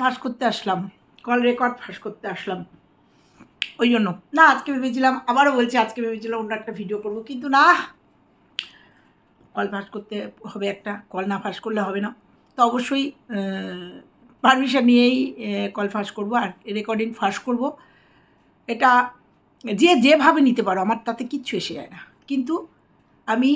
ফাঁস করতে আসলাম। Call record ফাঁস করতে আসলাম। ওই জন্য। না, আজকে ভেবেছিলাম, আবারও বলছি, আজকে ভেবেছিলাম অন্য একটা ভিডিও করব, কিন্তু না। কল ফাঁস করতে হবে একটা, কল না ফাঁস করলে হবে না। তো অবশ্যই পারমিশন নিয়েই কল ফাঁস করব আর রেকর্ডিং ফাঁস করব। এটা যে যেভাবে নিতে পারো, আমার তাতে কিচ্ছু এসে যায় না। কিন্তু আমি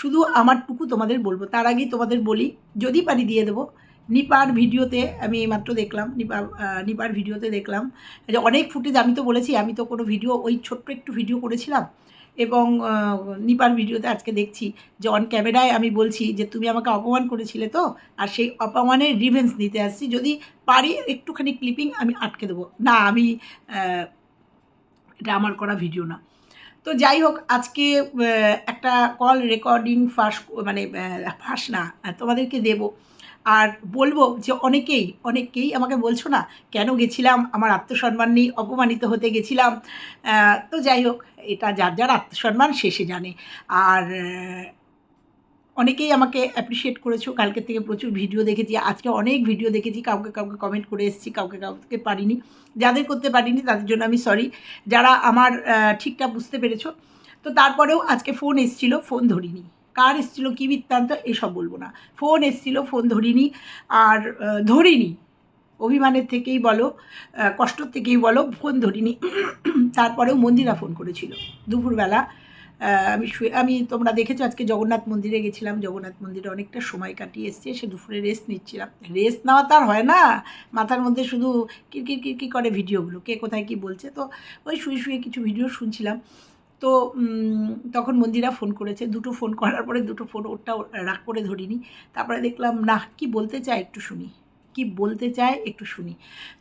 শুধু আমারটুকু তোমাদের বলব। তার আগেই তোমাদের বলি, যদি পারি দিয়ে দেবো। নিপার ভিডিওতে আমি এইমাত্র দেখলাম নিপা আহ, নিপার ভিডিওতে দেখলাম যে অনেক ফুটেজ আমি তো বলেছি আমি তো কোনো ভিডিও ওই ছোট্ট একটু ভিডিও করেছিলাম এবং নিপার ভিডিওতে আজকে দেখছি যে অন ক্যামেরায় আমি বলছি যে তুমি আমাকে অপমান করেছিলে তো আর সেই অপমানের রিভেন্স নিতে আসছি যদি পারি একটুখানি ক্লিপিং আমি আটকে দেবো। না আমি এটা আমার করা ভিডিও না। তো যাই হোক আজকে একটা কল রেকর্ডিং ফাঁস মানে ফাঁস না তোমাদেরকে দেব। আর বলব যে অনেকেই অনেকেই আমাকে বলছো না, কেন গেছিলাম? আমার আত্মসম্মান নেই, অপমানিত হতে গেছিলাম। তো যাই হোক, এটা যার যার আত্মসম্মান শেষে জানে। আর অনেকেই আমাকে অ্যাপ্রিসিয়েট করেছ। কালকে থেকে প্রচুর ভিডিও দেখেছি। আজকে অনেক ভিডিও দেখেছি। কাউকে কাউকে কমেন্ট করে এসেছি, কাউকে কাউকে পারিনি। যাদের করতে পারিনি, তাদের জন্য আমি সরি যারা আমার ঠিকঠাক বুঝতে পেরেছ। তো তারপরেও আজকে ফোন এসেছিল ফোন ধরিনি। কার এসছিল, কী বৃত্তান্ত, এসব বলব না। ফোন এসছিল, ফোন ধরিনি, আর ধরিনি। অভিমানের থেকেই বলো কষ্টর থেকেই বলো, ফোন ধরিনি। তারপরেও মন্দিরা ফোন করেছিল। দুপুরবেলা আমি শুয়ে, আমি, তোমরা দেখেছ, আজকে জগন্নাথ মন্দিরে গেছিলাম। জগন্নাথ মন্দিরে অনেকটা সময় কাটিয়ে এসছে, সে দুপুরে রেস্ট নিচ্ছিলাম। রেস্ট নেওয়া তো আর হয় না। মাথার মধ্যে শুধু কিরকির কিরকির করে ভিডিওগুলো কে কোথায় কি বলছে, তো ওই শুয়ে শুয়ে কিছু ভিডিও শুনছিলাম। তো তখন মন্দিরা ফোন করেছে। দুটো ফোন করার পরে দুটো ফোন ওরটা রাগ করে ধরিনি। তারপরে দেখলাম, না, কি বলতে চায় একটু শুনি। কি বলতে চায় একটু শুনি।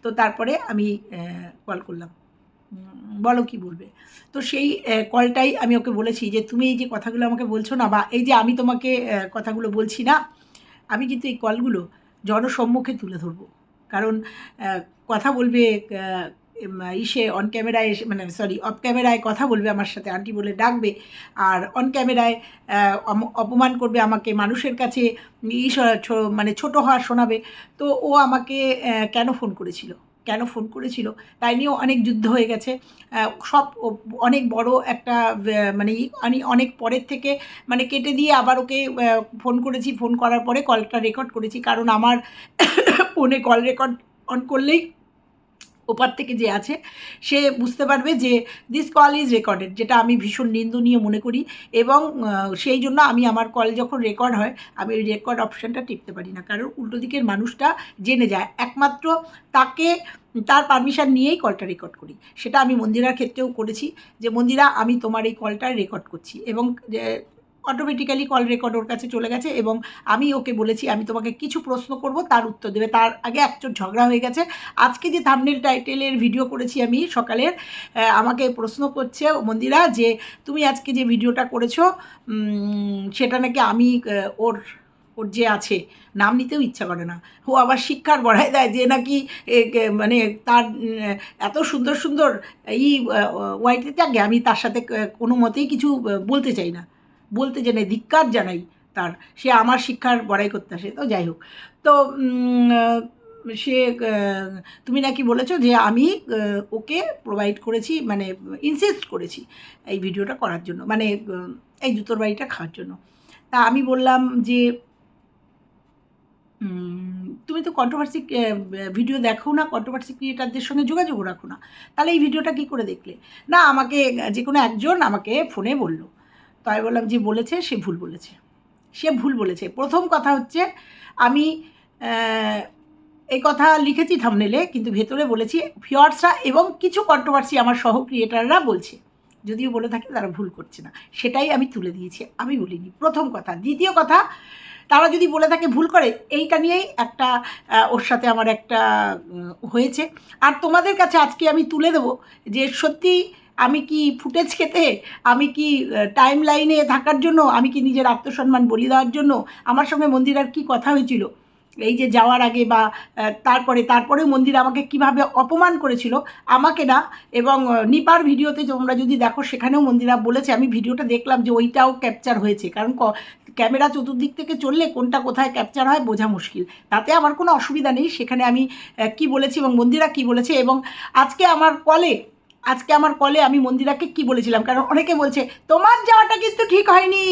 তো তারপরে আমি কল করলাম। বলো কি বলবে? তো সেই কলটাই আমি ওকে বলেছি যে, তুমি এই যে কথাগুলো আমাকে বলছো না বা এই যে আমি তোমাকে কথাগুলো বলছি না, আমি কিন্তু এই কলগুলো জনসম্মুখে তুলে ধরবো। কারণ কথা বলবে ইসে অন ক্যামেরায় এসে মানে সরি অফ ক্যামেরায় কথা বলবে আমার সাথে আন্টি বলে ডাকবে। আর অন ক্যামেরায় অপমান করবে আমাকে, মানুষের কাছে ইস মানে ছোট হওয়া শোনাবে। তো ও আমাকে কেন ফোন করেছিল? কেন ফোন করেছিল? তাই নিয়েও অনেক যুদ্ধ হয়ে গেছে। সব অনেক বড় একটা মানে আমি অনেক পরের থেকে মানে কেটে দিয়ে আবার ওকে ফোন করেছি। ফোন করার পরে কলটা রেকর্ড করেছি। কারণ আমার ফোনে কল রেকর্ড অন করলেই ওপার থেকে যে আছে, সে বুঝতে পারবে যে দিস কল ইজ রেকর্ডেড যেটা আমি ভীষণ নিন্দনীয় মনে করি এবং সেই জন্য আমি আমার কল যখন রেকর্ড হয়, আমি ওই রেকর্ড অপশানটা টিপতে পারি না। কারণ উল্টো দিকের মানুষটা জেনে যায়, একমাত্র তাকে তার পারমিশন নিয়েই কলটা রেকর্ড করি। সেটা আমি মন্দিরার ক্ষেত্রেও করেছি যে, মন্দিরা আমি তোমার এই কলটা রেকর্ড করছি এবং অটোমেটিক্যালি কল রেকর্ড ওর কাছে চলে গেছে এবং আমি ওকে বলেছি, আমি তোমাকে কিছু প্রশ্ন করব, তার উত্তর দেবে। তার আগে একচোট ঝগড়া হয়ে গেছে। আজকে যে থামনেল টাইটেলের ভিডিও করেছি আমি সকালের আমাকে প্রশ্ন করছে মন্দিরা যে, তুমি আজকে যে ভিডিওটা করেছ সেটা নাকি আমি ওর ওর যে আছে, নাম নিতেও ইচ্ছা করে না। ও আবার শিক্ষার বড়ায় দেয় যে নাকি মানে তার এত সুন্দর সুন্দর, এই ওয়াইটিতে আগে আমি তার সাথে কোনো মতেই কিছু বলতে চাই না। বলতে জানাই, ধিক্কার জানাই তার। সে আমার শিক্ষার বড়াই করতে আসে, তো যাই হোক। তো সে তুমি নাকি বলেছ যে আমি ওকে প্রোভাইড করেছি মানে ইনসিস্ট করেছি এই ভিডিওটা করার জন্য মানে এই জুতোর বাড়িটা খাওয়ার জন্য। তা আমি বললাম যে তুমি তো কন্ট্রোভার্সি ভিডিও দেখো না কন্ট্রোভার্সি ক্রিয়েটারদের সঙ্গে যোগাযোগ রাখো না। তাহলে এই ভিডিওটা কি করে দেখলে? না, আমাকে, যে কোনো একজন আমাকে ফোনে বলল। তো আমি বললাম, যে বলেছে, সে ভুল বলেছে। সে ভুল বলেছে। প্রথম কথা হচ্ছে, আমি এই কথা লিখেছি থামনেলে কিন্তু ভেতরে বলেছি ভিওয়ার্সরা এবং কিছু কন্ট্রোভার্সি আমার সহ ক্রিয়েটাররা বলছে। যদিও বলে থাকে, তারা ভুল করছে না। সেটাই আমি তুলে দিয়েছি, আমি বলিনি। প্রথম কথা। দ্বিতীয় কথা, তারা যদি বলে থাকে ভুল করে, এইটা নিয়েই একটা ওর সাথে আমার একটা হয়েছে। আর তোমাদের কাছে আজকে আমি তুলে দেবো যে সত্যি আমি কি ফুটেজ খেতে? আমি কি টাইম লাইনে থাকার জন্য? আমি কি নিজের আত্মসম্মান বলি দেওয়ার জন্য? আমার সঙ্গে মন্দিরার কি কথা হয়েছিল? এই যে যাওয়ার আগে বা তারপরে তারপরে মন্দির আমাকে কীভাবে অপমান করেছিল, আমাকে না, এবং নিপার ভিডিওতে তোমরা যদি দেখো, সেখানেও মন্দিরা বলেছে, আমি ভিডিওটা দেখলাম যে ওইটাও ক্যাপচার হয়েছে। কারণ ক্যামেরা চতুর্দিক থেকে চললে কোনটা কোথায় ক্যাপচার হয় বোঝা মুশকিল। তাতে আমার কোনো অসুবিধা নেই, সেখানে আমি কি বলেছি এবং মন্দিরা কি বলেছে, এবং আজকে আমার কলে আজকে আমার কলে আমি মন্দিরাকে কি বলেছিলাম? কারণ অনেকে বলছে, তোমার যাওয়াটা কিন্তু ঠিক হয়নি।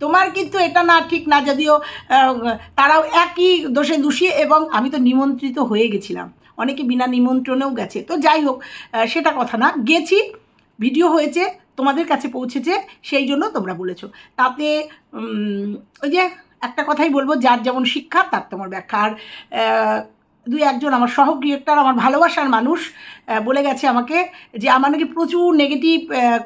তোমার কিন্তু এটা না ঠিক না। যদিও তারাও একই দোষে দোষী এবং আমি তো নিমন্ত্রিত হয়ে গেছিলাম। অনেকে বিনা নিমন্ত্রণেও গেছে। তো যাই হোক সেটা কথা না। গেছি, ভিডিও হয়েছে, তোমাদের কাছে পৌঁছেছে, সেই জন্য তোমরা বলেছ। তাতে ওই যে একটা কথাই বলব, যার যেমন শিক্ষা, তার তোমার ব্যাখ্যা। আর দুই একজন আমার সহ আমার ভালোবাসার মানুষ বলে গেছে আমাকে যে আমার নাকি প্রচুর নেগেটিভ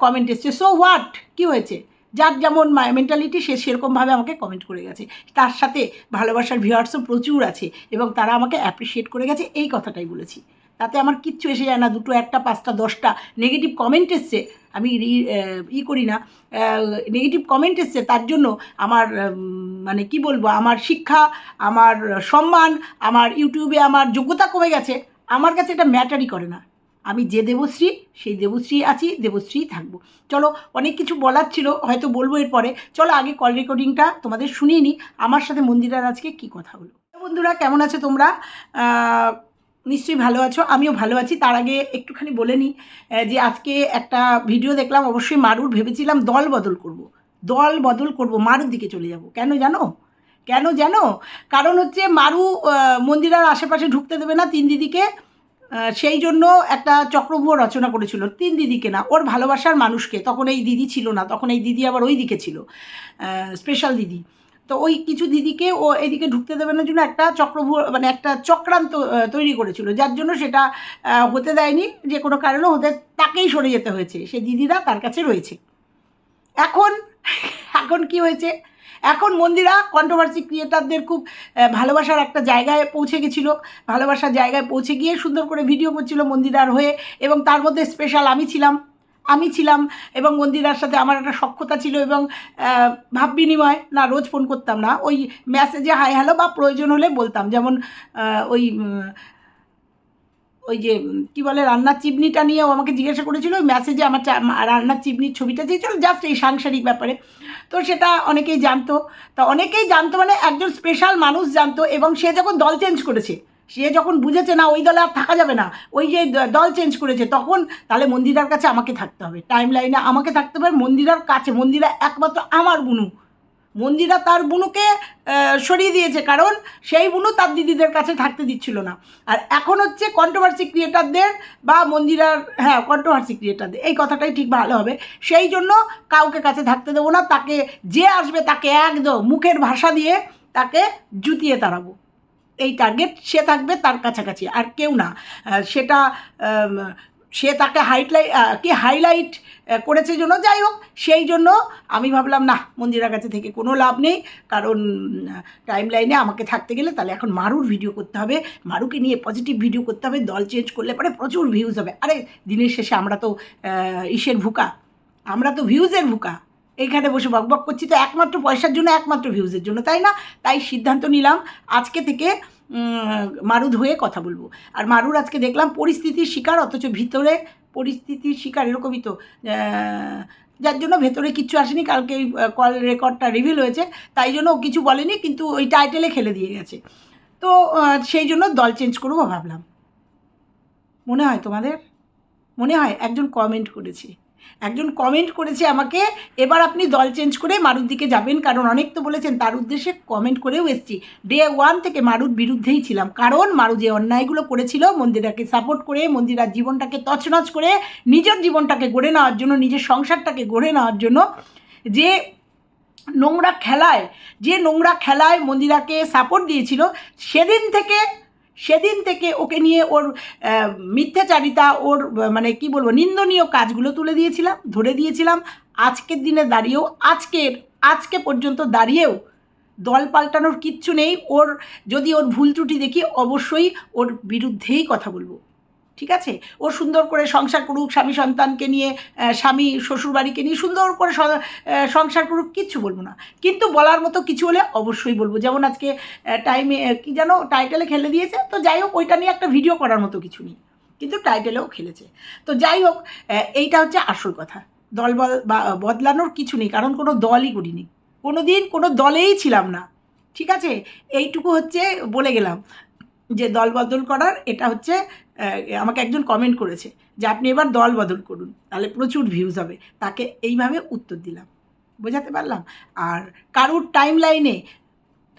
কমেন্ট এসছে। সো হোয়াট কী হয়েছে? যার যেমন মেন্টালিটি সে সেরকমভাবে আমাকে কমেন্ট করে গেছে। তার সাথে ভালোবাসার ভিউয়ার্সও প্রচুর আছে এবং তারা আমাকে অ্যাপ্রিসিয়েট করে গেছে। এই কথাটাই বলেছি। তাতে আমার কিচ্ছু এসে যায় না, দুটো একটা, পাঁচটা, দশটা। নেগেটিভ কমেন্ট এসছে, আমি ই করি না। নেগেটিভ কমেন্ট এসছে, তার জন্য আমার মানে কি বলব, আমার শিক্ষা, আমার সম্মান, আমার ইউটিউবে আমার যোগ্যতা কমে গেছে। আমার কাছে এটা ম্যাটারই করে না। আমি যে দেবশ্রী, সেই দেবশ্রী আছি, দেবশ্রী থাকব। চলো, অনেক কিছু বলার ছিল, হয়তো বলব এরপরে। চলো, আগে কল রেকর্ডিংটা তোমাদের শুনিয়ে নিই। আমার সাথে মন্দিরার আজকে কি কথা হলো? বন্ধুরা, কেমন আছো তোমরা? নিশ্চয়ই ভালো আছো, আমিও ভালো আছি। তার আগে একটুখানি বলে নিই যে আজকে একটা ভিডিও দেখলাম, অবশ্যই মারুর ভেবেছিলাম দল বদল করব। দল বদল করব, মারুর দিকে চলে যাব। কেন জানো? কেন জানো? কারণ হচ্ছে মারু মন্দিরের আশেপাশে ঢুকতে দেবে না তিন দিদিকে। সেই জন্য একটা চক্রব্যূহ রচনা করেছিল, তিন দিদিকে না, ওর ভালোবাসার মানুষকে। তখন এই দিদি ছিল না, তখন এই দিদি আবার ওই দিকে ছিল স্পেশাল দিদি। তো ওই কিছু দিদিকে ও এদিকে ঢুকতে দেবে না জন্য একটা চক্রব্যূহ মানে একটা চক্রান্ত তৈরি করেছিল। যার জন্য সেটা হতে দেয়নি। যে কোনো কারণে হতে তাকেই সরে যেতে হয়েছে। সে দিদিরা তার কাছে রয়েছে। এখন এখন কি হয়েছে? এখন মন্দিরা কন্ট্রোভার্সি ক্রিয়েটারদের খুব ভালোবাসার একটা জায়গায় পৌঁছে গেছিল। ভালোবাসার জায়গায় পৌঁছে গিয়ে সুন্দর করে ভিডিও করছিল মন্দিরার হয়ে। এবং তার মধ্যে স্পেশাল আমি ছিলাম। আমি ছিলাম এবং মন্দিরার সাথে আমার একটা সক্ষতা ছিল এবং ভাব বিনিময় না, রোজ ফোন করতাম না। ওই মেসেজে হাই হ্যালো বা প্রয়োজন হলে বলতাম। যেমন ওই ওই যে, কি বলে, রান্নার চিমনিটা নিয়েও আমাকে জিজ্ঞাসা করেছিল। ওই মেসেজে আমার রান্নার চিমনির ছবিটা চেয়েছিল। জাস্ট এই সাংসারিক ব্যাপারে। তো সেটা অনেকেই জানতো। তা অনেকেই জানতো মানে একজন স্পেশাল মানুষ জানতো এবং সে যখন দল চেঞ্জ করেছে সে যখন বুঝেছে, না, ওই দলে আর থাকা যাবে না, ওই যে দল চেঞ্জ করেছে, তখন তাহলে মন্দিরার কাছে আমাকে থাকতে হবে। টাইম লাইনে আমাকে থাকতে হবে মন্দিরার কাছে। মন্দিরা একমাত্র আমার বুনু। মন্দিরা তার বুনুকে সরিয়ে দিয়েছে, কারণ সেই বুনু তার দিদিদের কাছে থাকতে দিচ্ছিল না। আর এখন হচ্ছে কন্ট্রোভার্সি ক্রিয়েটারদের বা মন্দিরার হ্যাঁ কন্ট্রোভার্সি ক্রিয়েটারদের এই কথাটাই ঠিক ভালো হবে। সেই জন্য কাউকে কাছে থাকতে দেবো না, তাকে যে আসবে তাকে একদম মুখের ভাষা দিয়ে তাকে জুতিয়ে তাড়াবো। এই টার্গেট সে থাকবে তার কাছাকাছি, আর কেউ না। সেটা সে তাকে হাইটলাই কি হাইলাইট করেছে জন্য যাই হোক, সেই জন্য আমি ভাবলাম না মন্দিরের কাছে থেকে কোনো লাভ নেই। কারণ টাইম লাইনে আমাকে থাকতে গেলে তাহলে এখন মারুর ভিডিও করতে হবে। মারুকে নিয়ে পজিটিভ ভিডিও করতে হবে। দল চেঞ্জ করলে পরে প্রচুর ভিউজ হবে। আরে, দিনের শেষে আমরা তো ইসের ভুকা। আমরা তো ভিউজের ভুকা। এইখানে বসে বক বক করছি। তো একমাত্র পয়সার জন্য, একমাত্র ভিউজের জন্য, তাই না? তাই সিদ্ধান্ত নিলাম আজকে থেকে মারুদ হয়ে কথা বলব। আর মারুর আজকে দেখলাম পরিস্থিতির শিকার, অথচ ভিতরে পরিস্থিতির শিকার এরকমই তো যার জন্য ভেতরে কিচ্ছু আসেনি। কালকে কল রেকর্ডটা রিভিল হয়েছে, তাই জন্য ও কিছু বলেনি, কিন্তু ওই টাইটেলে খেলে দিয়ে গেছে। তো সেই জন্য দল চেঞ্জ করব ভাবলাম। মনে হয় তোমাদের? মনে হয় একজন কমেন্ট করেছে। একজন কমেন্ট করেছে আমাকে, এবার আপনি দল চেঞ্জ করে মারুর দিকে যাবেন। কারণ অনেক তো বলেছেন, তার উদ্দেশ্যে কমেন্ট করেও এসেছি। ডে ওয়ান থেকে মারুর বিরুদ্ধেই ছিলাম। কারণ মারু যে অন্যায়গুলো করেছিল, মন্দিরাকে সাপোর্ট করে, মন্দিরার জীবনটাকে তছনছ করে, নিজের জীবনটাকে গড়ে নেওয়ার জন্য, নিজের সংসারটাকে গড়ে নেওয়ার জন্য যে নোংরা খেলায়, যে নোংরা খেলায় মন্দিরাকে সাপোর্ট দিয়েছিল, সেদিন থেকে সেদিন থেকে ওকে নিয়ে ওর মিথ্যাচারিতা, ওর মানে কি বলব, নিন্দনীয় কাজগুলো তুলে দিয়েছিলাম, ধরে দিয়েছিলাম। আজকের দিনে দাঁড়িয়েও, আজকের, আজকে পর্যন্ত দাঁড়িয়েও দল পাল্টানোর কিচ্ছু নেই। ওর, যদি ওর ভুল ত্রুটি দেখি, অবশ্যই ওর বিরুদ্ধেই কথা বলব। ঠিক আছে? ও সুন্দর করে সংসার করুক, স্বামী সন্তানকে নিয়ে স্বামী শ্বশুরবাড়িকে নিয়ে সুন্দর করে সংসার করুক, কিচ্ছু বলব না। কিন্তু বলার মতো কিছু হলে অবশ্যই বলব। যেমন আজকে টাইমে কি যেন টাইটেলে খেলে দিয়েছে। তো যাই হোক, ওইটা নিয়ে একটা ভিডিও করার মতো কিছু নেই। কিন্তু টাইটেলেও খেলেছে। তো যাই হোক এইটা হচ্ছে আসল কথা। দল বল, বা, বদলানোর কিছু নেই। কারণ কোনো দলই করিনি। কোনো দিন কোনো দলেই ছিলাম না। ঠিক আছে? এইটুকু হচ্ছে বলে গেলাম। যে দল বদল করার, এটা হচ্ছে আমাকে একজন কমেন্ট করেছে যে, আপনি এবার দল বদল করুন, তাহলে প্রচুর ভিউজ হবে। তাকে এইভাবে উত্তর দিলাম। বোঝাতে পারলাম? আর কারুর টাইম লাইনে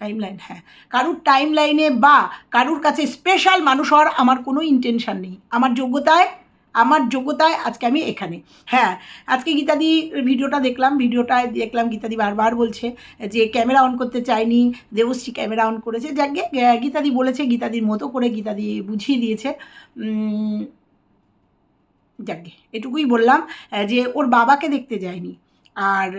টাইম লাইন হ্যাঁ কারুর টাইম লাইনে বা কারুর কাছে স্পেশাল মানুষ হওয়ার আমার কোনো ইন্টেনশান নেই। আমার যোগ্যতায় আমার যোগ্যতায় আজকে আমি এখানে। হ্যাঁ আজকে গীতাদি ভিডিওটা দেখলাম ভিডিওটায় দেখলাম গীতাদি বারবার বলছে যে ক্যামেরা অন করতে চায়নি দেবশ্রী ক্যামেরা অন করেছে। যাকে গীতাদি বলেছে গীতাদির মতো করে গীতাদি বুঝিয়ে দিয়েছে। যাকে এটুকুই বললাম যে ওর বাবাকে দেখতে যায়নি। আর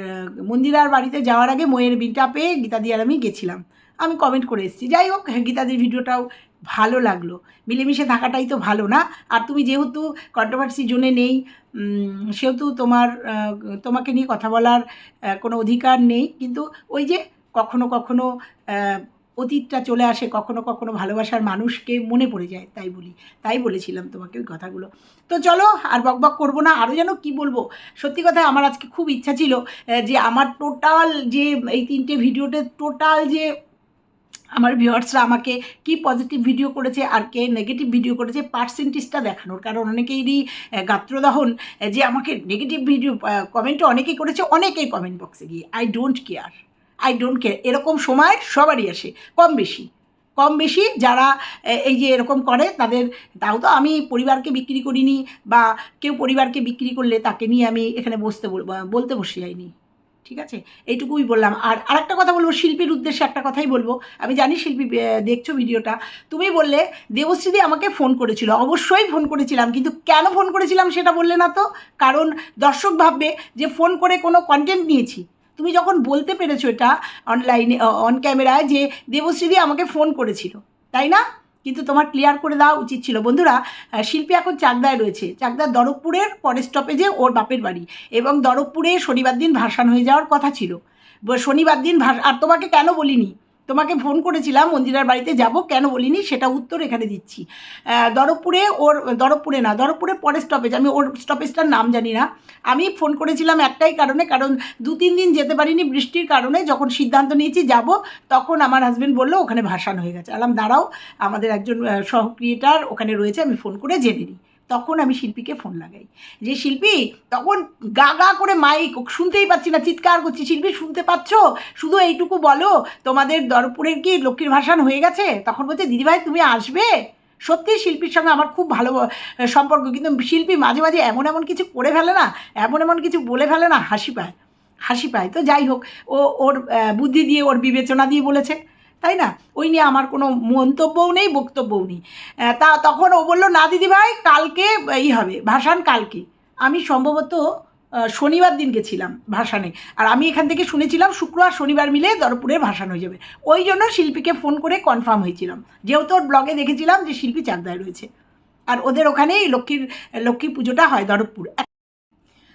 মন্দিরার বাড়িতে যাওয়ার আগে ময়ের বিনটা পেয়ে গীতাদি আর আমি গেছিলাম। আমি কমেন্ট করে এসেছি। যাই হোক হ্যাঁ, গীতাদির ভিডিওটাও ভালো লাগল। মিলেমিশে থাকাটাই তো ভালো না? আর তুমি যেহেতু কন্ট্রোভার্সি জোনে নেই সেহেতু তোমার তোমাকে নিয়ে কথা বলার কোনো অধিকার নেই। কিন্তু ওই যে কখনো কখনো অতীতটা চলে আসে, কখনো কখনো ভালোবাসার মানুষকে মনে পড়ে যায়, তাই বলি, তাই বলেছিলাম তোমাকে ওই কথাগুলো। তো চলো, আর বকবক করব না আরও যেন কি বলব? সত্যি কথা আমার আজকে খুব ইচ্ছা ছিল যে আমার টোটাল যে এই তিনটে ভিডিওতে টোটাল যে আমার ভিউয়ার্সরা আমাকে কি পজিটিভ ভিডিও করেছে আর কে নেগেটিভ ভিডিও করেছে পার্সেন্টেজটা দেখানোর। কারণ অনেকেরই গাত্রদাহন যে আমাকে নেগেটিভ ভিডিও কমেন্টও অনেকেই করেছে, অনেকেই কমেন্ট বক্সে গিয়ে। I don't care I don't care এরকম সময় সবারই আসে, কম বেশি। কম বেশি যারা এই যে এরকম করে, তাদের, তাও তো আমি পরিবারকে বিক্রি করিনি বা কেউ পরিবারকে বিক্রি করলে তাকে নিয়ে আমি এখানে বসতে বলতে বসে যাইনি। ঠিক আছে? এইটুকুই বললাম। আর আরেকটা কথা বলব, শিল্পীর উদ্দেশ্যে একটা কথাই বলব। আমি জানি শিল্পী দেখছ ভিডিওটা। তুমি বললে, দেবশ্রীদি আমাকে ফোন করেছিল। অবশ্যই ফোন করেছিলাম, কিন্তু কেন ফোন করেছিলাম সেটা বললে না তো? কারণ দর্শক ভাববে যে ফোন করে কোনো কন্টেন্ট নিয়েছি। তুমি যখন বলতে পেরেছ এটা অনলাইনে অন ক্যামেরায় যে দেবশ্রীদি আমাকে ফোন করেছিল, তাই না? কিন্তু তোমার ক্লিয়ার করে দেওয়া উচিত ছিল। বন্ধুরা শিল্পী এখন চাকদায় রয়েছে। চাকদার দরবপুরের পরের স্টপেজে ওর বাপের বাড়ি এবং দরকপুরে শনিবার দিন ভাসান হয়ে যাওয়ার কথা ছিল। শনিবার দিন ভাস আর তোমাকে কেন বলিনি? তোমাকে ফোন করেছিলাম মন্দিরার বাড়িতে যাব কেন বলিনি সেটা উত্তর এখানে দিচ্ছি। আহ, দরবপুরে ওর দরবপুরে না দরবপুরে পরের স্টপেজ আমি ওর স্টপেজটার নাম জানি না। আমি ফোন করেছিলাম একটাই কারণে কারণ দু তিন দিন যেতে পারিনি বৃষ্টির কারণে যখন সিদ্ধান্ত নিয়েছি যাব তখন আমার হাজব্যান্ড বলল ওখানে ভাসান হয়ে গেছে। আলাম দাঁড়াও আমাদের একজন আহ, সহ ক্রিয়েটার ওখানে রয়েছে আমি ফোন করে জেনে নিই। তখন আমি শিল্পীকে ফোন লাগাই। যে, শিল্পী, তখন গা গা করে মাইক শুনতেই পাচ্ছি না, চিৎকার করছি। শিল্পী, শুনতে পাচ্ছ? শুধু এইটুকু বলো, তোমাদের দরপুরের কি লক্ষ্মীর ভাসান হয়ে গেছে? তখন বলছে দিদিভাই তুমি আসবে? সত্যি শিল্পীর সঙ্গে আমার খুব ভালো সম্পর্ক, কিন্তু শিল্পী মাঝে মাঝে এমন এমন কিছু করে ফেলে না, এমন এমন কিছু বলে ফেলে না, হাসি পায় হাসি পায়। তো যাই হোক, ও, ওর বুদ্ধি দিয়ে, ওর বিবেচনা দিয়ে বলেছে। তাই না? ওই নিয়ে আমার কোনো মন্তব্যও নেই, বক্তব্যও নেই। তা তখন ও বলল, না দিদিভাই, কালকে এই হবে, ভাসান কালকে। আমি সম্ভবত শনিবার দিন গেছিলাম ভাসানে। আর আমি এখান থেকে শুনেছিলাম, শুক্র আর শনিবার মিলে দরপুরে ভাসান হয়ে যাবে। ওই জন্য শিল্পীকে ফোন করে কনফার্ম হয়েছিলাম। যেহেতু ওর ব্লগে দেখেছিলাম যে শিল্পী চাকদায় রয়েছে। আর ওদের ওখানেই লক্ষ্মীর, লক্ষ্মী পুজোটা হয় দরবপুর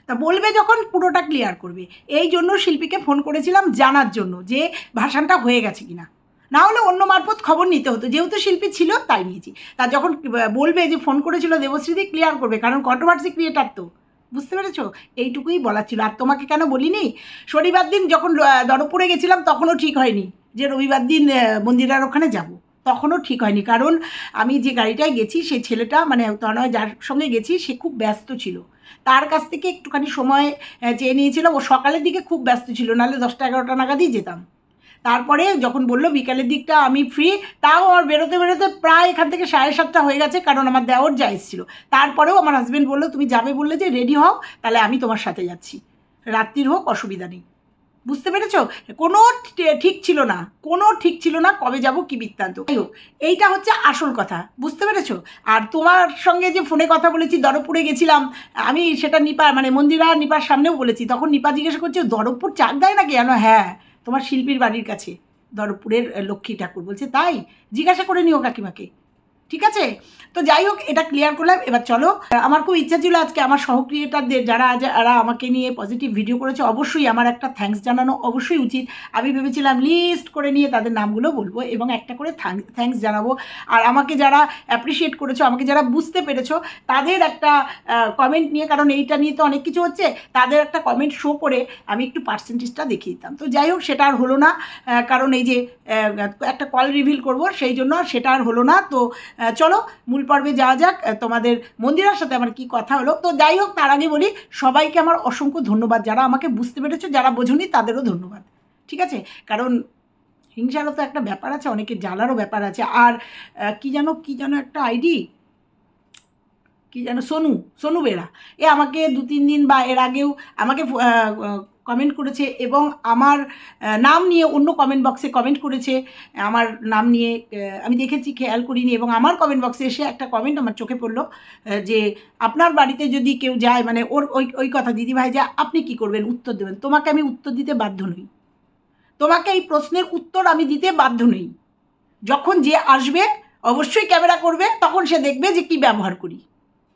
তা বলবে যখন পুরোটা ক্লিয়ার করবে। এই জন্য শিল্পীকে ফোন করেছিলাম জানার জন্য যে ভাসানটা হয়ে গেছে কিনা। না হলে অন্য মারফত খবর নিতে হতো। যেহেতু শিল্পী ছিল, তাই নিয়েছি। তা যখন বলবে যে ফোন করেছিল দেবশ্রীদি ক্লিয়ার করবে। কারণ কন্ট্রোভার্সি ক্রিয়েটার তো। বুঝতে পেরেছ? এইটুকুই বলার ছিল। আর তোমাকে কেন বলিনি? শনিবার দিন যখন দরপুরে গেছিলাম, তখনও ঠিক হয়নি যে রবিবার দিন মন্দিরার ওখানে যাব। তখনও ঠিক হয়নি। কারণ আমি যে গাড়িটায় গেছি সেই ছেলেটা মানে তনয় যার সঙ্গে গেছি, সে খুব ব্যস্ত ছিল। তার কাছ থেকে একটুখানি সময় চেয়ে নিয়েছিলাম। ও সকালের দিকে খুব ব্যস্ত ছিল। নাহলে দশটা এগারোটা নাগাদই যেতাম। তারপরে যখন বলল বিকালের দিকটা আমি ফ্রি তাও আমার বেরোতে বেরোতে প্রায় এখান থেকে সাড়ে সাতটা হয়ে গেছে, কারণ আমার দেওয়ার যা এসেছিল। তারপরেও আমার হাজব্যান্ড বলল, তুমি যাবে বললে যে রেডি হও, তাহলে আমি তোমার সাথে যাচ্ছি। রাত্রির হোক, অসুবিধা নেই। বুঝতে পেরেছ? কোনো ঠিক ছিল না, কোনো ঠিক ছিল না কবে যাব কি বৃত্তান্ত। যাই হোক, এইটা হচ্ছে আসল কথা, বুঝতে পেরেছ? আর তোমার সঙ্গে যে ফোনে কথা বলেছি দরপুরে গেছিলাম, আমি সেটা নিপা মানে মন্দিরা নিপার সামনেও বলেছি, তখন নিপা জিজ্ঞাসা করছে দরপুর চাক দেয় নাকি কেন হ্যাঁ। তোমার শিল্পীর বাড়ির কাছে ধরপুরের লক্ষ্মী ঠাকুর বলছে তাই? জিজ্ঞাসা করে নিও কাকিমাকে। ঠিক আছে? তো যাই হোক, এটা ক্লিয়ার করলাম। এবার চলো আমার খুব ইচ্ছা ছিল আজকে আমার সহক্রিয়েটারদের যারা যারা আমাকে নিয়ে পজিটিভ ভিডিও করেছে। অবশ্যই আমার একটা থ্যাঙ্কস জানানো অবশ্যই উচিত। আমি ভেবেছিলাম লিস্ট করে নিয়ে তাদের নামগুলো বলব এবং একটা করে থ্যাঙ্কস জানাব। আর আমাকে যারা অ্যাপ্রিসিয়েট করেছ, আমাকে যারা বুঝতে পেরেছ, তাদের একটা কমেন্ট নিয়ে, কারণ এইটা নিয়ে তো অনেক কিছু হচ্ছে, তাদের একটা কমেন্ট শো করে আমি একটু পার্সেন্টেজটা দেখিয়ে দিতাম। তো যাই হোক, সেটা আর হলো না কারণ এই যে একটা কল রিভিল করব, সেই জন্য সেটা আর হলো না। তো চলো, মূল পর্বে যাওয়া যাক। তোমাদের মন্দিরার সাথে আমার কি কথা হলো? তো যাই হোক, তার আগে বলি, সবাইকে আমার অসংখ্য ধন্যবাদ। যারা আমাকে বুঝতে পেরেছ, যারা বোঝনি, তাদেরও ধন্যবাদ। ঠিক আছে? কারণ হিংসারও তো একটা ব্যাপার আছে, অনেকে জ্বালারও ব্যাপার আছে। আর কি যেন কি যেন একটা আইডি? কি যেন সোনু সোনু বেরা। এ আমাকে দু তিন দিন বা এর আগেও আমাকে কমেন্ট করেছে এবং আমার নাম নিয়ে অন্য কমেন্ট বক্সে কমেন্ট করেছে। আমার নাম নিয়ে আমি দেখেছি, খেয়াল করিনি এবং আমার কমেন্ট বক্সে এসে একটা কমেন্ট আমার চোখে পড়ল যে আপনার বাড়িতে যদি কেউ যায় মানে ওর ওই ওই কথা দিদিভাই যা আপনি কি করবেন? উত্তর দেবেন। তোমাকে আমি উত্তর দিতে বাধ্য নই। তোমাকে এই প্রশ্নের উত্তর আমি দিতে বাধ্য নই। যখন যে আসবে, অবশ্যই ক্যামেরা করবে, তখন সে দেখবে যে কি ব্যবহার করি।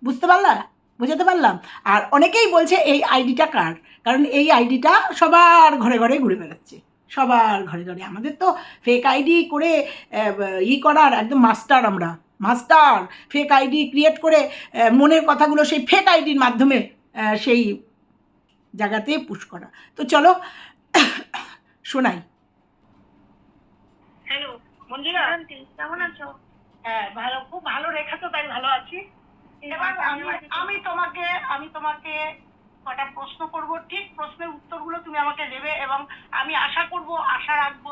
বুঝতে পারলা? বুঝাতে পারলাম? আর অনেকেই বলছে, এই আইডিটা কার? কারণ এই আইডিটা সবার ঘরে ঘরে ঘুরে বেড়াচ্ছে। সবার ঘরে ঘরে। আমাদের তো ফেক আইডি করে ই করার একদম মাস্টার আমরা। মাস্টার ফেক আইডি ক্রিয়েট করে মনের কথাগুলো সেই ফেক আইডির মাধ্যমে সেই জায়গাতে পুশ করা। তো চলো শোনাই। হ্যালো আন্টি কেমন আছো? হ্যাঁ ভালো খুব ভালো রেখা তো তাই ভালো আছি। এবার আমি আমি তোমাকে আমি তোমাকে কটা প্রশ্ন করব ঠিক প্রশ্নের উত্তরগুলো তুমি আমাকে দেবে এবং আমি আশা করব আশা রাখব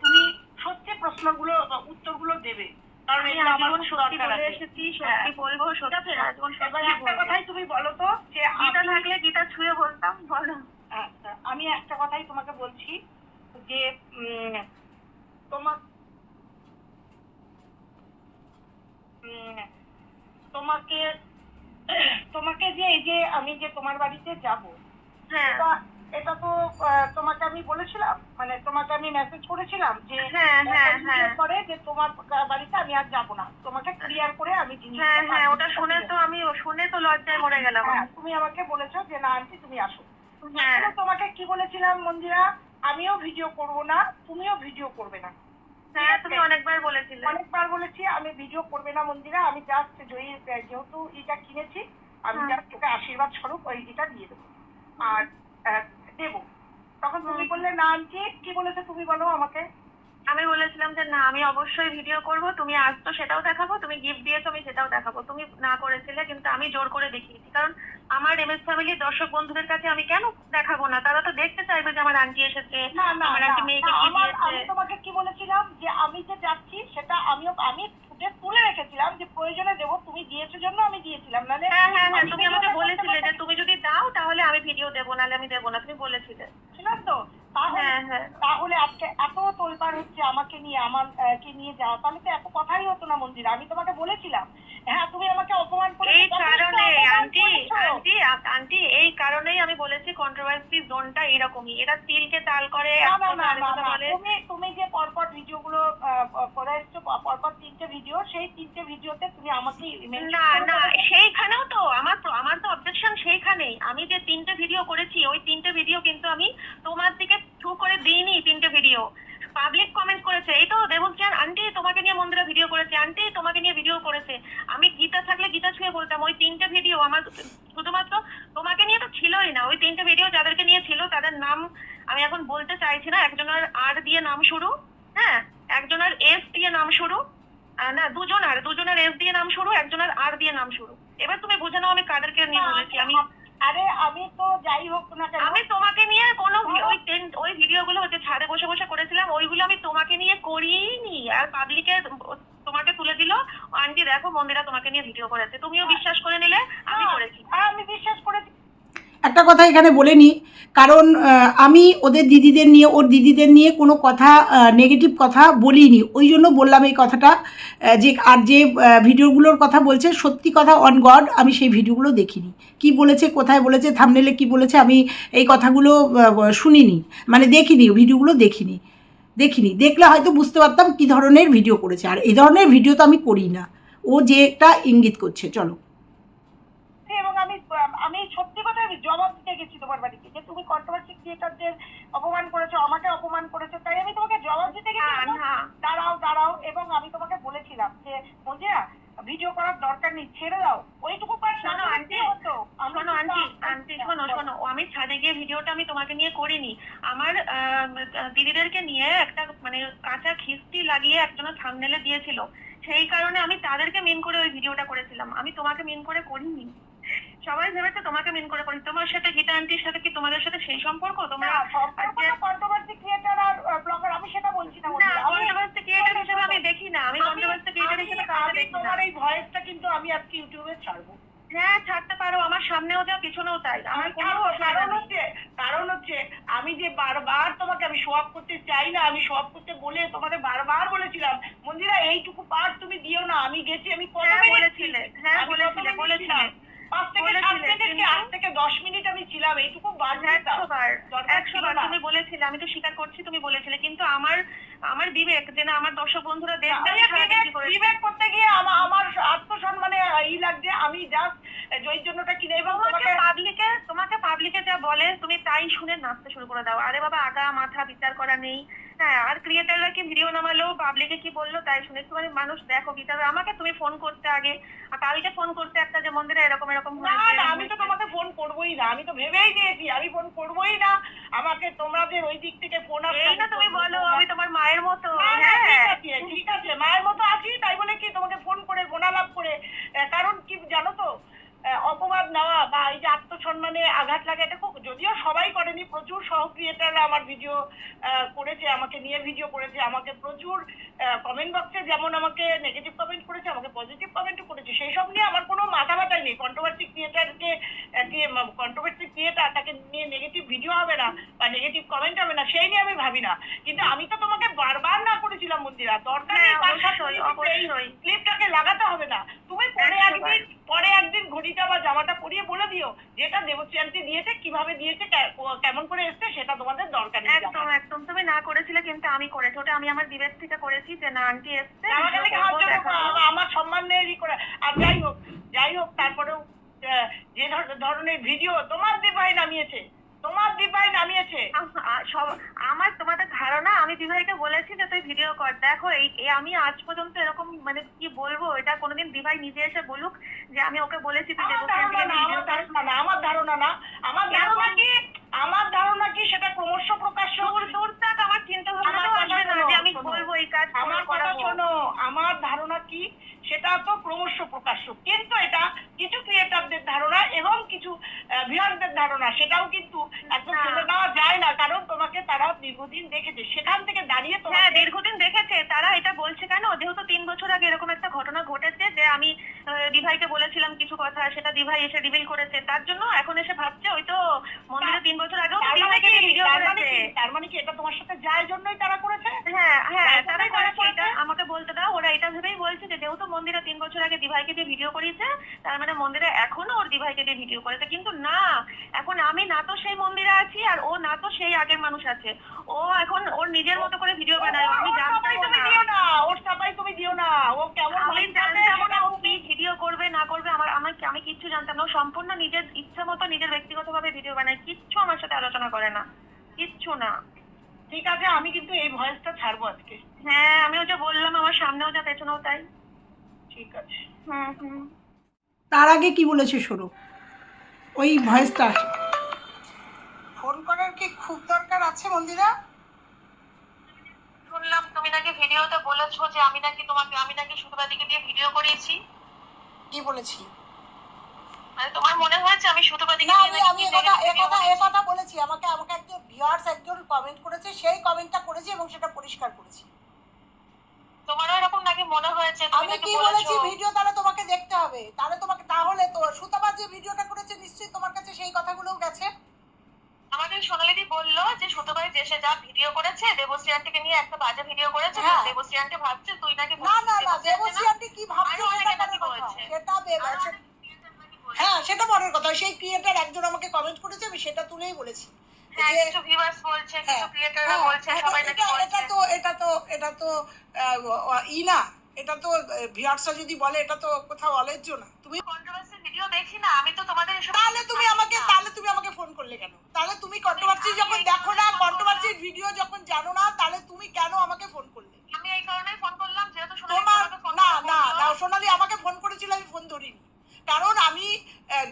তুমি সত্যি প্রশ্নগুলো উত্তরগুলো দেবে কারণ এটা আমার সত্যি বলে। এসেছি হ্যাঁ। সত্যি বলব? সত্যি এবার একটা কথাই তুমি বলো তো যে গীতা থাকলে গীতা ছুঁয়ে বলতাম বলো আচ্ছা, আমি একটা কথাই তোমাকে বলছি যে উম, তোমার তোমাকে তোমাকে যে এই যে আমি যে তোমার বাড়িতে যাব হ্যাঁ। এটা এটা তো তোমাকে আমি বলেছিলাম মানে তোমাকে আমি মেসেজ করেছিলাম যে হ্যাঁ হ্যাঁ করে যে তোমার বাড়িতে আমি আর যাব না। তোমাকে ক্লিয়ার করে আমি হ্যাঁ হ্যাঁ ওটা শুনে তো আমি শুনে তো লজ্জায় মরে গেলাম। তুমি আমাকে বলেছ যে না আন্টি তুমি আসো। তোমাকে কি বলেছিলাম মন্দিরা? আমিও ভিডিও করব না তুমিও ভিডিও করবে না। হ্যাঁ তুমি অনেকবার বলেছিলে। অনেকবার বলেছি আমি ভিডিও করবে না মন্দিরা আমি জাস্ট জয়ী যেহেতু এটা কিনেছি আমি হ্যাঁ। জাস্ট তোকে আশীর্বাদ স্বরূপ ওই এটা দিয়ে দেবো। আর আহ, দেবো। তখন তুমি বললে না আনছি কি বলেছে তুমি বলো আমাকে? আমি বলেছিলাম যে না আমি অবশ্যই ভিডিও করব। তুমি আসতো সেটাও দেখাবো। তুমি গিফট দিয়েছ আমি সেটাও দেখাবো। তুমি না করেছিলে কিন্তু আমি জোর করে দেখিয়েছি। কারণ আমার এমএস ফ্যামিলির দর্শক বন্ধুদের কাছে আমি কেন দেখাবো না? তারা তো দেখতে চাইবে যে আমার আন্টি এসেছে আমার আন্টি মেয়েকে কি দিয়েছে আমি তোমাকে কি বলেছিলাম যে আমি যে যাচ্ছি সেটা আমিও আমি ফুটে তুলে রেখেছিলাম যে প্রয়োজনে দেবো তুমি দিয়েছ জন্য আমি দিয়েছিলাম। নাহলে হ্যাঁ হ্যাঁ হ্যাঁ তুমি আমাকে বলেছিলে যে তুমি যদি দাও তাহলে আমি ভিডিও দেবো নাহলে আমি দেবো না। তুমি বলেছিলে। ছিলাম তো। তাহলে হ্যাঁ হ্যাঁ। আজকে এত তোলপাড় হচ্ছে আমাকে নিয়ে আমার কে নিয়ে যাওয়া। তাহলে তো এত কথাই হতো না মন্দির। আমি তোমাকে বলেছিলাম হ্যাঁ তুমি আমাকে অপমান করে এই কারণে আন্টি আন্টি আন্টি এই কারণেই আমি বলেছি কন্ট্রোভার্সি জোনটা এরকমই। এটা তিলকে তাল করে তুমি তুমি যে পরপর ভিডিওগুলো আহ, করে এসছো তিনটে ভিডিও সেই তিনটে ভিডিওতে তুমি আমাকে না না সেইখানেও তো আমার তো আমার তো অবজেকশন সেইখানেই। আমি যে তিনটে ভিডিও করেছি ওই তিনটে ভিডিও কিন্তু আমি তোমার দিকে থ্রু করে দিইনি তিনটে ভিডিও পাবলিক কমেন্ট করেছে এই তো দেবশ্রী আন্টি তোমাকে নিয়ে মন্দিরা ভিডিও করেছে আন্টি তোমাকে নিয়ে ভিডিও করেছে। আমি গীতা থাকলে গীতা ছুঁয়ে বলতাম ওই তিনটে ভিডিও আমার শুধুমাত্র তোমাকে নিয়ে তো ছিলই না ওই তিনটে ভিডিও যাদেরকে নিয়ে ছিল তাদের নাম আমি এখন বলতে চাইছি না একজনের আর দিয়ে নাম শুরু হ্যাঁ? একজনের এস দিয়ে নাম শুরু না দুজনের দুজনের এস দিয়ে নাম শুরু একজনের আর দিয়ে নাম শুরু। এবার তুমি বুঝে নাও আমি কাদেরকে নিয়ে বলেছি আমি আরে আমি তো যাই হোক না কেন আমি তোমাকে নিয়ে কোনো ওই ten- ওই ভিডিওগুলো হচ্ছে ছাদে বসে বসে করেছিলাম ওইগুলো আমি তোমাকে নিয়ে করিনি। আর পাবলিকে তোমাকে তুলে দিল। আন্টি দেখো মন্দিরা তোমাকে নিয়ে ভিডিও করেছে। তুমিও বিশ্বাস করে নিলে আমি করেছি। হ্যাঁ, আমি বিশ্বাস করেছি। একটা কথা এখানে বলে নিই কারণ আমি ওদের দিদিদের নিয়ে, ওর দিদিদের নিয়ে কোনো কথা নেগেটিভ কথা বলিনি। ওই জন্য বললাম এই কথাটা যে, আর যে ভিডিওগুলোর কথা বলছে, সত্যি কথা অন গড আমি সেই ভিডিওগুলো দেখিনি। কি বলেছে, কোথায় বলেছে থামনেলে কি বলেছে, আমি এই কথাগুলো শুনিনি। মানে দেখিনি, ভিডিওগুলো দেখিনি। দেখিনি। দেখলে হয়তো বুঝতে পারতাম কী ধরনের ভিডিও করেছে। আর এই ধরনের ভিডিও তো আমি করি না ও যে একটা ইঙ্গিত করছে, চলো। সত্যি কথা আমি জবাব দিতে গেছি তোমার বাড়িতে যে তুমি কন্ট্রোভার্সি ক্রিয়েটারদের অপমান করেছ আমাকে অপমান করেছ তাই আমি তোমাকে জবাব দিতে গেছি না দাঁড়াও দাঁড়াও এবং আমি তোমাকে বলেছিলাম যে মজিয়া ভিডিও করার দরকার নেই ছেড়ে দাও। ওইটুকু পার শোনো আন্টি শোনো আন্টি আন্টি শোনো শোনো আমি ছাদে গিয়ে ভিডিওটা আমি তোমাকে নিয়ে করিনি। আমার দিদিদেরকে নিয়ে একটা মানে কাঁচা খিস্তি লাগিয়ে একজনের থামনেলে দিয়েছিল। সেই কারণে আমি তাদেরকে মেন করে ওই ভিডিওটা করেছিলাম। আমি তোমাকে মেন করে করিনি। সবাই ভেবেছে তোমাকে মেন করে করি তোমার সাথে গীতা আন্টির সাথে কি তোমাদের সাথে সেই সম্পর্ক? তোমরা কন্ট্রোভার্সি ক্রিয়েটার আর ব্লগার আমি সেটা বলছি না কন্ট্রোভার্সি ক্রিয়েটার হিসেবে আমি দেখি না। আমি কন্ট্রোভার্সি ক্রিয়েটার হিসেবে কাউকে দেখি তোমার এই ভয়েসটা কিন্তু আমি আজকে ইউটিউবে ছাড়বো। হ্যাঁ ছাড়তে পারো। আমার সামনেও যাও পিছনেও তাই। আমার কারণ- হচ্ছে কারণ হচ্ছে আমি যে বারবার তোমাকে আমি শো করতে চাই না আমি শো করতে বলে তোমাকে বারবার বলেছিলাম মন্দিরা এইটুকু পার্ট তুমি দিও না। আমি গেছি আমি কত হ্যাঁ বলেছিলে। হ্যাঁ বলেছিলে কত মিনিট বলেছিলে। ছিলাম? পাঁচ থেকে সাত মিনিট কি আট থেকে দশ মিনিট আমি ছিলাম? এইটুকু না। তুমি বলেছিলে আমি তো স্বীকার করছি তুমি বলেছিলে কিন্তু আমার আমার বিবেক যে না আমার দর্শক বন্ধুরা দেখবে বিবেক- করতে গিয়ে আমা- আমার আত্মসম্মানে ই লাগছে আমি জাস্ট জয়জন্যটা কিনে এবং তোমাকে পাবলিকে তোমাকে পাবলিকে যা বলে তুমি তাই শুনে নাচতে শুরু করে দাও। আরে বাবা আগা মাথা বিচার করা নেই। হ্যাঁ আর ক্রিয়েটাররা কি ভিডিও নামালো পাবলিকে কি বলল তাই শুনে একটুখানি মানুষ দেখো কি তবে আমাকে তুমি ফোন করতে আগে। আর কালকে ফোন করতে একটা যে মন্দিরে এরকম এরকম না আমি তো তোমাকে ফোন করবোই না আমি তো ভেবেই নিয়েছি আমি ফোন করবোই না। আমাকে তোমাদের ওই দিক থেকে ফোন এই না তুমি বলো আমি তোমার মায়ের মতো হ্যাঁ। ঠিক আছে, মায়ের মতো আছি তাই বলে কি তোমাকে ফোন করে গোনালাভ করে। কারণ কি জানো তো অপবাদ নেওয়া বা এই যে আত্মসম্মানে আঘাত লাগা এটা খুব যদিও সবাই করেনি প্রচুর সহ ক্রিয়েটাররা আমার ভিডিও করেছে আমাকে নিয়ে ভিডিও করেছে আমাকে প্রচুর কমেন্ট বক্সে যেমন আমাকে নেগেটিভ কমেন্ট করেছে আমাকে পজিটিভ কমেন্টও করেছে। সেই সব নিয়ে আমার কোনো মাথা ব্যথাই নেই। কন্ট্রোভার্সি ক্রিয়েটারকে কন্ট্রোভার্সি ক্রিয়েটার তাকে নিয়ে নেগেটিভ ভিডিও হবে না বা নেগেটিভ কমেন্ট হবে না সেই নিয়ে আমি ভাবি না। কিন্তু আমি তো তোমাকে বারবার না করেছিলাম মন্দিরা। দরকার নেই হ্যাঁ। ক্লিপটাকে লাগাতে হবে না। তুমি পরে একদিন পরে একদিন ঘড়িটা বা জামাটা পরিয়ে বলে দিও যেটা দেবশ্রী দিয়েছে কীভাবে দিয়েছে কেমন করে এসছে সেটা তোমাদের দরকার নেই একদম একদম। তুমি না করেছিলে কিন্তু আমি করেছি। ওটা আমি আমার বিবেক থেকে করেছি যে না আন্টি এসছে আমার সম্মান নেই করে। আর যাই হোক যাই হোক তারপরেও যে ধর- ধরনের ভিডিও তোমার দিপাই নামিয়েছে। তোমার দিপাই নামিয়েছে। আমার তোমাদের ধারণা আমি দিভাইকে বলেছি যে তুই ভিডিও কর। দেখো এই আমি আজ পর্যন্ত এরকম মানে কি বলব এটা কোনোদিন দিভাই নিজে এসে বলুক যে আমি ওকে বলেছি তুই না আমার ধারণা না আমার ধারণা কি আমার ধারণা কি সেটা ক্রমশ প্রকাশ্য দূর দূর থাক আমার চিন্তা ভাবনা আসবে না যে আমি বলব এই কাজ আমার কথা শোনো আমার ধারণা কি সেটা তো ক্রমশ প্রকাশ্য। কিন্তু এটা কিছু ক্রিয়েটারদের ধারণা এবং কিছু ভিউয়ারদের ধারণা সেটাও কিন্তু একদম। ফেলে দেওয়া যায় না কারণ তোমাকে তারা দীর্ঘদিন দেখেছে। সেখান থেকে দাঁড়িয়ে হ্যাঁ দীর্ঘদিন দেখেছে। তারা এটা বলছে কেন? যেহেতু তিন বছর আগে এরকম একটা ঘটনা ঘটেছে যে আমি দিভাইকে বলেছিলাম কিছু কথা সেটা দিভাই এসে রিভিল করেছে। তার জন্য এখন এসে ভাবছে ওই তো মন্দিরে তিন বছর আগেও তার মানে ভিডিও মানে করেছে। তার মানে কি এটা তোমার সাথে যায় জন্যই তারা করেছে? হ্যাঁ হ্যাঁ তার তারা জন্যই তারা করেছে এটা আমাকে বলতে দাও। ওরা এটা ভেবেই বলছে যে যেহেতু মন্দিরে তিন বছর আগে দিভাইকে দিয়ে ভিডিও করিয়েছে তার মানে মন্দিরে এখনও ওর দিভাইকে দিয়ে ভিডিও করেছে। কিন্তু না এখন আমি না তো সেই মন্দিরে আছি আর ও না তো সেই আগের মানুষ আছে। ও এখন ওর নিজের মতো করে ভিডিও বানায় আমি জানতাম তুমি দিও না ওর চাপাই তুমি দিও না। ও কেমন আমি জানে জানতাম না ও কি ভিডিও করবে না করবে আমার আমার আমি কিচ্ছু জানতাম না। ও সম্পূর্ণ নিজের ইচ্ছা মতো নিজের ব্যক্তিগতভাবে ভিডিও বানায় কিচ্ছু আমার সাথে আলোচনা করে না কিচ্ছু না। ঠিক আছে আমি কিন্তু এই ভয়েসটা ছাড়বো আজকে। হ্যাঁ আমিও যে বললাম আমার সামনেও যা পেছনেও তাই। ঠিক আছে। হুম হুম তার আগে কি বলেছে শোনো ওই ভয়েসটা। ফোন করার কি খুব দরকার আছে মন্দিরা? শুনলাম তুমি নাকি ভিডিওতে বলেছ যে আমি নাকি তোমাকে আমি নাকি সুতপাদিকে দিয়ে ভিডিও করিয়েছি। কি বলেছি? মানে তোমার মনে হয়েছে আমি সুতপাদিকে না আমি নাকি আমি একথা একথা একথা বলেছি। আমাকে আমাকে একজন ভিউয়ার্স একজন কমেন্ট করেছে সেই কমেন্টটা করেছি এবং সেটা পরিষ্কার করেছি। তোমারও এরকম নাকি মনে হয়েছে? আমি কি বলেছি? ভিডিও তাহলে তোমাকে দেখতে হবে। তাহলে তোমাকে তাহলে তো সুতাবাদ যে ভিডিওটা করেছে নিশ্চয়ই তোমার কাছে সেই কথাগুলোও গেছে। আমাদের সোনালিদি বলল যে সুতপাই দেশে যা ভিডিও করেছে দেবশ্রী আন্টিকে নিয়ে একটা বাজে ভিডিও করেছে হ্যাঁ। দেবশ্রী আন্টি ভাবছে তুই নাকি না না না দেবশ্রী আন্টি কি ভাবছে সেটা নাকি বলছে। সেটা। হ্যাঁ সেটা পরের কথা। সেই ক্রিয়েটার একজন আমাকে কমেন্ট করেছে আমি সেটা তুলেই বলেছি। হ্যাঁ হ্যাঁ, হ্যাঁ, এটা- সবাই নাকি এটা- বলছে। এটা তো এটা তো এটা তো ই না এটা তো ভিউয়ার্সরা যদি বলে এটা তো কোথাও অলেজ্জ না। তুমি কন্ট্রোভার্সি ভিডিও দেখি না আমি তো তোমাদের তাহলে তুমি আমাকে তাহলে তুমি আমাকে ফোন করলে কেন? তাহলে তুমি কন্ট্রোভার্সি যখন দেখো না কন্ট্রোভার্সির ভিডিও যখন জানো না তাহলে তুমি কেন আমাকে ফোন করলে? আমি এই কারণেই ফোন করলাম যেহেতু সোনালি না না না সোনালি আমাকে ফোন করেছিল আমি ফোন ধরিনি। কারণ আমি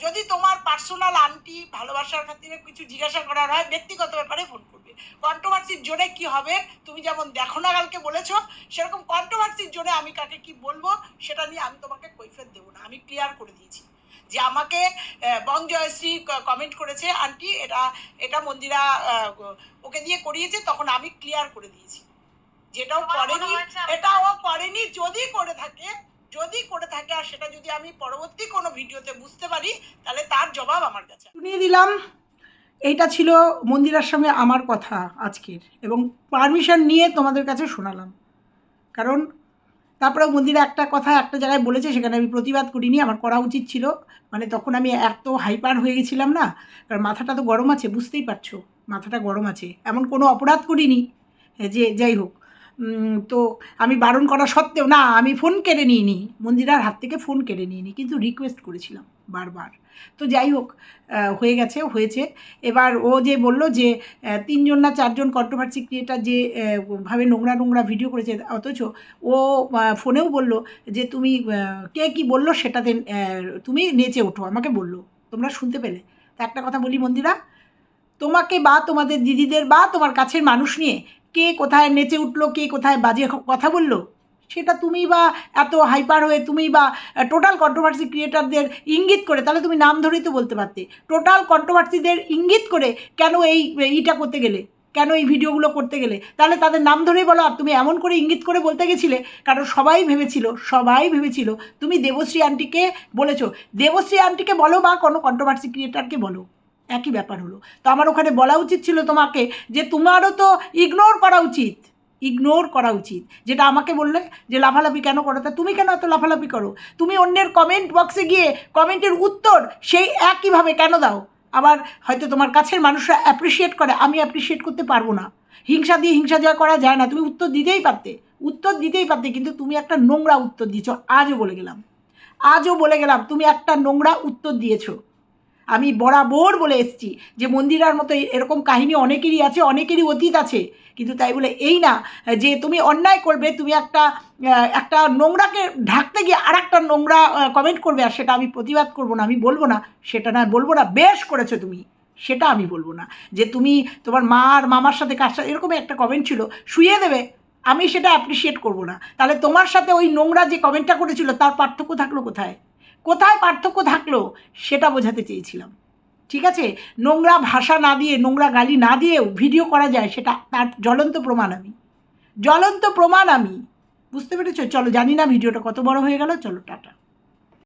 যদি তোমার পার্সোনাল আন্টি ভালোবাসার খাতিরে কিছু জিজ্ঞাসা করার হয় ব্যক্তিগত ব্যাপারে ফোন করবে। কন্ট্রোভার্সির জোরে কি হবে তুমি যেমন দেখো না কালকে বলেছ সেরকম কন্ট্রোভার্সির জোরে আমি কাকে কি বলব সেটা নিয়ে আমি তোমাকে কৈফিয়ত দেবো না। আমি ক্লিয়ার করে দিয়েছি যে আমাকে বং জয়শ্রী কমেন্ট করেছে আন্টি এটা এটা মন্দিরা ওকে দিয়ে করিয়েছে তখন আমি ক্লিয়ার করে দিয়েছি। যেটাও করেনি এটা ও করেনি যদি করে থাকে যদি করে থাকে আর সেটা যদি আমি পরবর্তী কোনো ভিডিওতে বুঝতে পারি, তাহলে তার জবাব আমার কাছে। শুনিয়ে দিলাম, এইটা ছিল মন্দিরার সঙ্গে আমার কথা আজকের এবং পারমিশন নিয়ে তোমাদের কাছে শোনালাম। কারণ তারপরে মন্দিরে একটা কথা একটা জায়গায় বলেছে, সেখানে আমি প্রতিবাদ করিনি, আমার করা উচিত ছিল। মানে তখন আমি এত হাইপার হয়ে গেছিলাম না, কারণ মাথাটা তো গরম আছে, বুঝতেই পারছ, মাথাটা গরম আছে। এমন কোনো অপরাধ করিনি, যে যাই হোক। তো আমি বারণ করা সত্ত্বেও, না, আমি ফোন কেড়ে নিইনি। মন্দিরার হাত থেকে ফোন কেড়ে নিইনি, কিন্তু রিকোয়েস্ট করেছিলাম বারবার। তো যাই হোক হয়ে গেছে, হয়েছে। এবার ও যে বলল যে তিনজন না চারজন কন্ট্রোভার্সি ক্রিয়েটার যে ভাবে নোংরা নোংরা ভিডিও করেছে, অথচ ও ফোনেও বলল যে, তুমি কে কি বলল সেটাতে তুমি নেচে ওঠো, আমাকে বলল, তোমরা শুনতে পেলে? তা একটা কথা বলি মন্দিরা, তোমাকে বা তোমাদের দিদিদের বা তোমার কাছের মানুষ নিয়ে কে কোথায় নেচে উঠল, কে কোথায় বাজে কথা বলল? সেটা তুমি বা এত হাইপার হয়ে তুমি বা টোটাল কন্ট্রোভার্সি ক্রিয়েটারদের ইঙ্গিত করে, তাহলে তুমি নাম ধরেই তো বলতে পারতে। টোটাল কন্ট্রোভার্সিদের ইঙ্গিত করে কেন এই ইটা করতে গেলে? কেন এই ভিডিওগুলো করতে গেলে? তাহলে তাদের নাম ধরেই বলো, আর তুমি এমন করে ইঙ্গিত করে বলতে গেছিলে, কারণ সবাই ভেবেছিল সবাই ভেবেছিল, তুমি দেবশ্রী আন্টিকে বলেছ। দেবশ্রী আন্টিকে বলো বা কোনো কন্ট্রোভার্সি ক্রিয়েটারকে বলো। একই ব্যাপার হলো। তো আমার ওখানে বলা উচিত ছিল তোমাকে যে তোমারও তো ইগনোর করা উচিত। ইগনোর করা উচিত। যেটা আমাকে বললে যে লাফালাফি কেন করো? তা তুমি কেন এত লাফালাফি করো? তুমি অন্যের কমেন্ট বক্সে গিয়ে কমেন্টের উত্তর সেই একইভাবে কেন দাও? আবার হয়তো তোমার কাছের মানুষরা অ্যাপ্রিসিয়েট করে, আমি অ্যাপ্রিসিয়েট করতে পারব না। হিংসা দিয়ে হিংসা জয় করা যায় না। তুমি উত্তর দিতেই পারতে। উত্তর দিতেই পারতে, কিন্তু তুমি একটা নোংরা উত্তর দিয়েছ। আজও বলে গেলাম। আজও বলে গেলাম, তুমি একটা নোংরা উত্তর দিয়েছ। আমি বরাবর বলে এসেছি যে মন্দিরার মতো এরকম কাহিনী অনেকেরই আছে, অনেকেরই অতীত আছে। কিন্তু তাই বলে এই না, যে তুমি অন্যায় করবে, তুমি একটা একটা নোংরাকে ঢাকতে গিয়ে আর একটা নোংরা কমেন্ট করবে আর সেটা আমি প্রতিবাদ করব না, আমি বলব না, সেটা না বলব না, বেশ করেছ তুমি। সেটা আমি বলব না। যে তুমি তোমার মা আর মামার সাথে কার সাথে, এরকমই একটা কমেন্ট ছিল শুয়ে দেবে, আমি সেটা অ্যাপ্রিসিয়েট করব না। তাহলে তোমার সাথে ওই নোংরা যে কমেন্টটা করেছিল, তার পার্থক্য থাকল কোথায়? কোথায় পার্থক্য থাকল সেটা বোঝাতে চেয়েছিলাম। ঠিক আছে? নোংরা ভাষা না দিয়ে, নোংরা গালি না দিয়েও ভিডিও করা যায় সেটা তার জ্বলন্ত প্রমাণ আমি। জ্বলন্ত প্রমাণ আমি। বুঝতে পেরেছ? চলো জানি না ভিডিওটা কত বড় হয়ে গেল, চলো টাটা।